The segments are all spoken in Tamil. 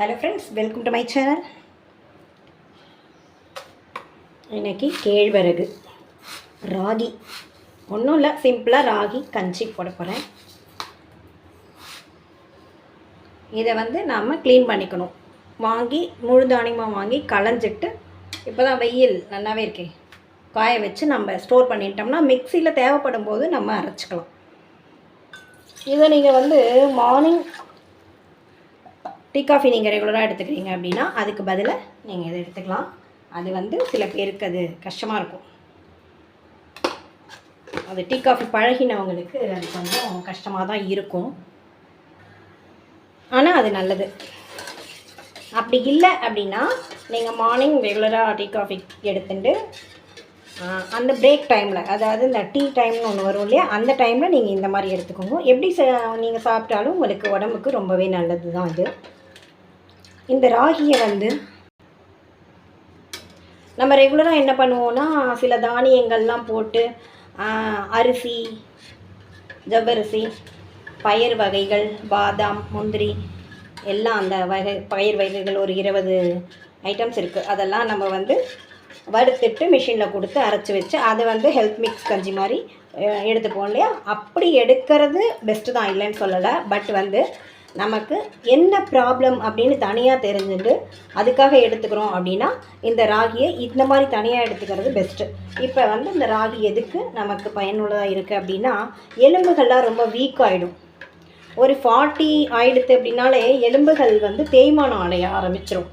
Hello friends welcome to my channel இன்றைக்கி கேழ்வரகு ராகி. ஒன்றும் இல்லை சிம்பிளாக ராகி கஞ்சி போட போகிறேன் இதை வந்து நாம் க்ளீன் பண்ணிக்கணும். வாங்கி முழு தானியமாக வாங்கி களைஞ்சிட்டு இப்போ தான் வெயில் நல்லாவே இருக்கே. காய வச்சு நம்ம ஸ்டோர் பண்ணிட்டோம்னா மிக்சியில் தேவைப்படும் போது நம்ம அரைச்சிக்கலாம். இதை நீங்கள் வந்து மார்னிங் டீ காஃபி நீங்கள் ரெகுலராக எடுத்துக்கிறீங்க அப்படின்னா அதுக்கு பதிலாக நீங்கள் இதை எடுத்துக்கலாம். அது வந்து சில பேருக்கு அது கஷ்டமாக இருக்கும். அது டீ காஃபி பழகினவங்களுக்கு அது கொஞ்சம் கஷ்டமாக தான் இருக்கும். ஆனால் அது நல்லது. அப்படி இல்லை அப்படின்னா நீங்கள் மார்னிங் ரெகுலராக டீ காஃபி எடுத்துட்டு அந்த பிரேக் டைமில் அதாவது இந்த டீ டைம்னு ஒன்று வரும் இல்லையா அந்த டைமில் நீங்கள் இந்த மாதிரி எடுத்துக்கோங்க. எப்படி நீங்கள் சாப்பிட்டாலும் உங்களுக்கு உடம்புக்கு ரொம்பவே நல்லது தான் இது இந்த ராகியை வந்து நம்ம ரெகுலராக என்ன பண்ணுவோன்னா சில தானியங்கள்லாம் போட்டு அரிசி ஜவ்வரிசி பயிர் வகைகள் பாதாம் முந்திரி எல்லாம் அந்த வகை பயிர் வகைகள் ஒரு இருபது ஐட்டம்ஸ் இருக்குது அதெல்லாம் நம்ம வந்து வறுத்துட்டு மிஷினில் கொடுத்து அரைச்சி வச்சு அதை வந்து ஹெல்த் மிக்ஸ் கஞ்சி மாதிரி எடுத்துப்போம் இல்லையா? அப்படி எடுக்கிறது பெஸ்ட்டு தான் இல்லைன்னு சொல்லலை. பட் வந்து நமக்கு என்ன ப்ராப்ளம் அப்படின்னு தனியாக தெரிஞ்சுட்டு அதுக்காக எடுத்துக்கிறோம் அப்படின்னா இந்த ராகியை இந்த மாதிரி தனியாக எடுத்துக்கிறது பெஸ்ட்டு இப்போ வந்து இந்த ராகி எதுக்கு நமக்கு பயனுள்ளதாக இருக்குது அப்படின்னா எலும்புகள்லாம் ரொம்ப வீக் ஆகிடும் ஒரு ஃபார்ட்டி ஆயிடுத்து அப்படின்னாலே எலும்புகள் வந்து தேய்மானம் அடைய ஆரம்பிச்சிடும்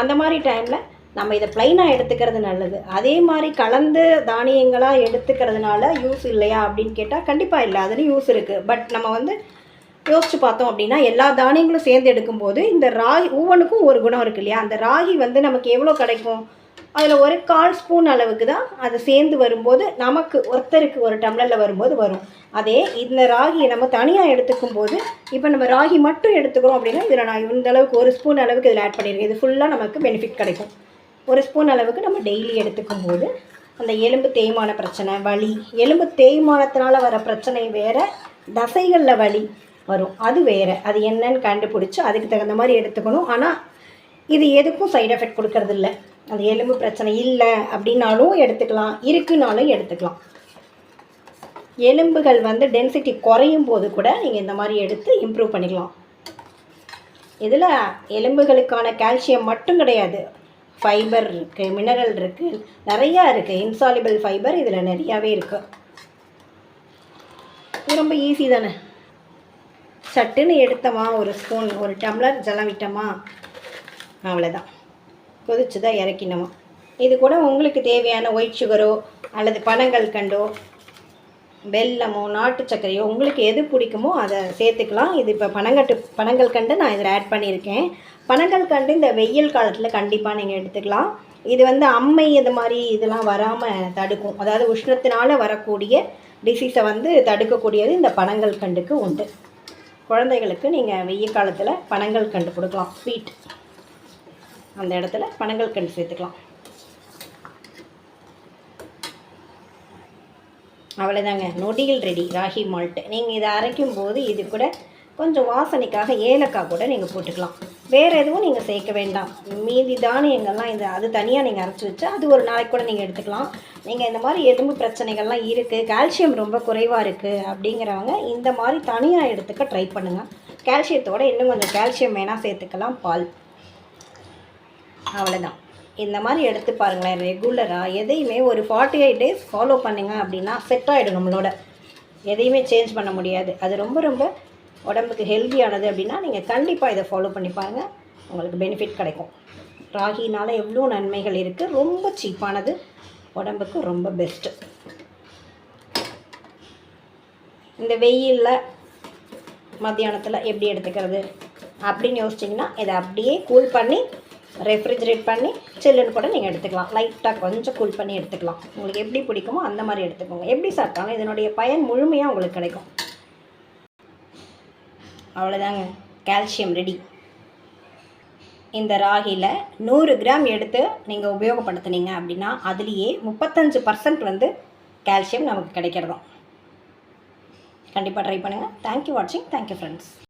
அந்த மாதிரி டைமில் நம்ம இதை ப்ளைனாக எடுத்துக்கிறது நல்லது. அதே மாதிரி கலந்து தானியங்களாக எடுத்துக்கிறதுனால யூஸ் இல்லையா அப்படின்னு கேட்டால் கண்டிப்பாக இல்லை. அதுலேயும் யூஸ் இருக்குது பட் நம்ம வந்து யோசிச்சு பார்த்தோம் அப்படின்னா எல்லா தானியங்களும் சேர்ந்து எடுக்கும்போது இந்த ராகி ஒவ்வொன்றுக்கும் ஒரு குணம் இருக்கு இல்லையா? அந்த ராகி வந்து நமக்கு எவ்வளோ கிடைக்கும்? அதில் ஒரு கால் ஸ்பூன் அளவுக்கு தான் அது சேர்ந்து வரும்போது நமக்கு ஒருத்தருக்கு ஒரு டம்ளரில் வரும்போது வரும். அதே இந்த ராகியை நம்ம தனியாக எடுத்துக்கும் போது இப்போ நம்ம ராகி மட்டும் எடுத்துக்கிறோம் அப்படின்னா இதில் நான் இந்த அளவுக்கு ஒரு ஸ்பூன் அளவுக்கு இதில் ஆட் பண்ணியிருக்கேன் இது ஃபுல்லாக நமக்கு பெனிஃபிட் கிடைக்கும். ஒரு ஸ்பூன் அளவுக்கு நம்ம டெய்லி எடுத்துக்கும் போது அந்த எலும்பு தேய்மான பிரச்சனை வலி. எலும்பு தேய்மானத்தினால வர பிரச்சனை வேறு தசைகளில் வலி. வரும். அது வேறு. அது என்னன்னு கண்டுபிடிச்சி அதுக்கு தகுந்த மாதிரி எடுத்துக்கணும். ஆனால் இது எதுக்கும் சைடு எஃபெக்ட் கொடுக்கறது இல்லை அந்த எலும்பு பிரச்சனை இல்லை அப்படின்னாலும் எடுத்துக்கலாம். இருக்குனாலும் எடுத்துக்கலாம். எலும்புகள் வந்து டென்சிட்டி குறையும் போது கூட நீங்கள் இந்த மாதிரி எடுத்து இம்ப்ரூவ் பண்ணிக்கலாம். இதில் எலும்புகளுக்கான கால்சியம் மட்டும் கிடையாது. ஃபைபர் இருக்குது மினரல் இருக்குது நிறையா இருக்குது இன்சாலிபிள் ஃபைபர் இதில் நிறையாவே இருக்குது ரொம்ப ஈஸி தானே? சட்டுன்னு எடுத்தோமா ஒரு ஸ்பூன் ஒரு டம்ளர் ஜலம் விட்டோமா? அவ்வளோதான் கொதிச்சுதான் இறக்கினோமா. இது கூட உங்களுக்கு தேவையான ஒயிட் சுகரோ அல்லது பனங்கள் கண்டோ வெல்லமோ நாட்டு சர்க்கரையோ உங்களுக்கு எது பிடிக்குமோ அதை சேர்த்துக்கலாம். இது இப்போ பனங்கட்டு பனங்கள் கண்டு நான் இதில் ஆட் பண்ணியிருக்கேன். பனங்கள் கண்டு இந்த வெயில் காலத்தில் கண்டிப்பாக நீங்கள் எடுத்துக்கலாம். இது வந்து அம்மை இது மாதிரி இதெல்லாம் வராமல் தடுக்கும். அதாவது உஷ்ணத்தினால் வரக்கூடிய டிசீஸை வந்து தடுக்கக்கூடியது இந்த பனங்கள் கண்டுக்கு உண்டு. குழந்தைகளுக்கு நீங்கள் வெயில் காலத்தில் பனங்கள் கண்டு கொடுக்கலாம். ஸ்வீட் அந்த இடத்துல பனங்கள் கண்டு சேர்த்துக்கலாம். அவ்வளோதாங்க நொடிகள் ரெடி ராகி மால்ட்டு நீங்கள் இதை அரைக்கும் போது இது கூட கொஞ்சம் வாசனைக்காக ஏலக்காய் கூட நீங்கள் போட்டுக்கலாம். வேறு எதுவும் நீங்கள் சேர்க்க வேண்டாம். மீதி தானியங்கள்லாம் இது அது தனியாக நீங்கள் அரைச்சி வச்சு அது ஒரு நாளைக்கு கூட நீங்கள் எடுத்துக்கலாம். நீங்கள் இந்த மாதிரி எலும்பு பிரச்சனைகள்லாம் இருக்குது கால்சியம் ரொம்ப குறைவாக இருக்குது அப்படிங்கிறவங்க இந்த மாதிரி தனியாக எடுத்துக்க ட்ரை பண்ணுங்கள் கால்சியத்தோடு இன்னும் கொஞ்சம் கால்சியம் வேணால் சேர்த்துக்கலாம் பால். அவ்வளோதான் இந்த மாதிரி எடுத்து பாருங்களேன் ரெகுலராக எதையுமே ஒரு ஃபார்ட்டி எயிட் டேஸ் ஃபாலோ பண்ணிங்க அப்படின்னா செட் ஆகிடும் நம்மளோட. எதையுமே சேஞ்ச் பண்ண முடியாது. அது ரொம்ப ரொம்ப உடம்புக்கு ஹெல்த்தியானது அப்படின்னா நீங்கள் கண்டிப்பாக இதை ஃபாலோ பண்ணி பாருங்கள் உங்களுக்கு பெனிஃபிட் கிடைக்கும். ராகினால் எவ்வளோ நன்மைகள் இருக்குது ரொம்ப சீப்பானது உடம்புக்கு ரொம்ப பெஸ்ட்டு இந்த வெயிலில் மத்தியானத்தில் எப்படி எடுத்துக்கிறது? அப்படின்னு யோசிச்சிங்கன்னா இதை அப்படியே கூல் பண்ணி ரெஃப்ரிஜரேட் பண்ணி சில்லுன்னு கூட நீங்கள் எடுத்துக்கலாம். லைட்டாக கொஞ்சம் கூல் பண்ணி எடுத்துக்கலாம். உங்களுக்கு எப்படி பிடிக்குமோ அந்த மாதிரி எடுத்துக்கோங்க. எப்படி சாப்பிட்டாலும் இதனுடைய பயன் முழுமையாக உங்களுக்கு கிடைக்கும். அவ்வளோதாங்க கால்சியம் ரெடி. இந்த ராகியில் நூறு கிராம் எடுத்து நீங்கள் உபயோகப்படுத்துனீங்க அப்படின்னா அதுலேயே முப்பத்தஞ்சு பர்சன்ட் வந்து கால்சியம் நமக்கு கிடைக்கிறதும். கண்டிப்பாக ட்ரை பண்ணுங்கள் தேங்க்யூ வாட்சிங் தேங்க்யூ ஃப்ரெண்ட்ஸ்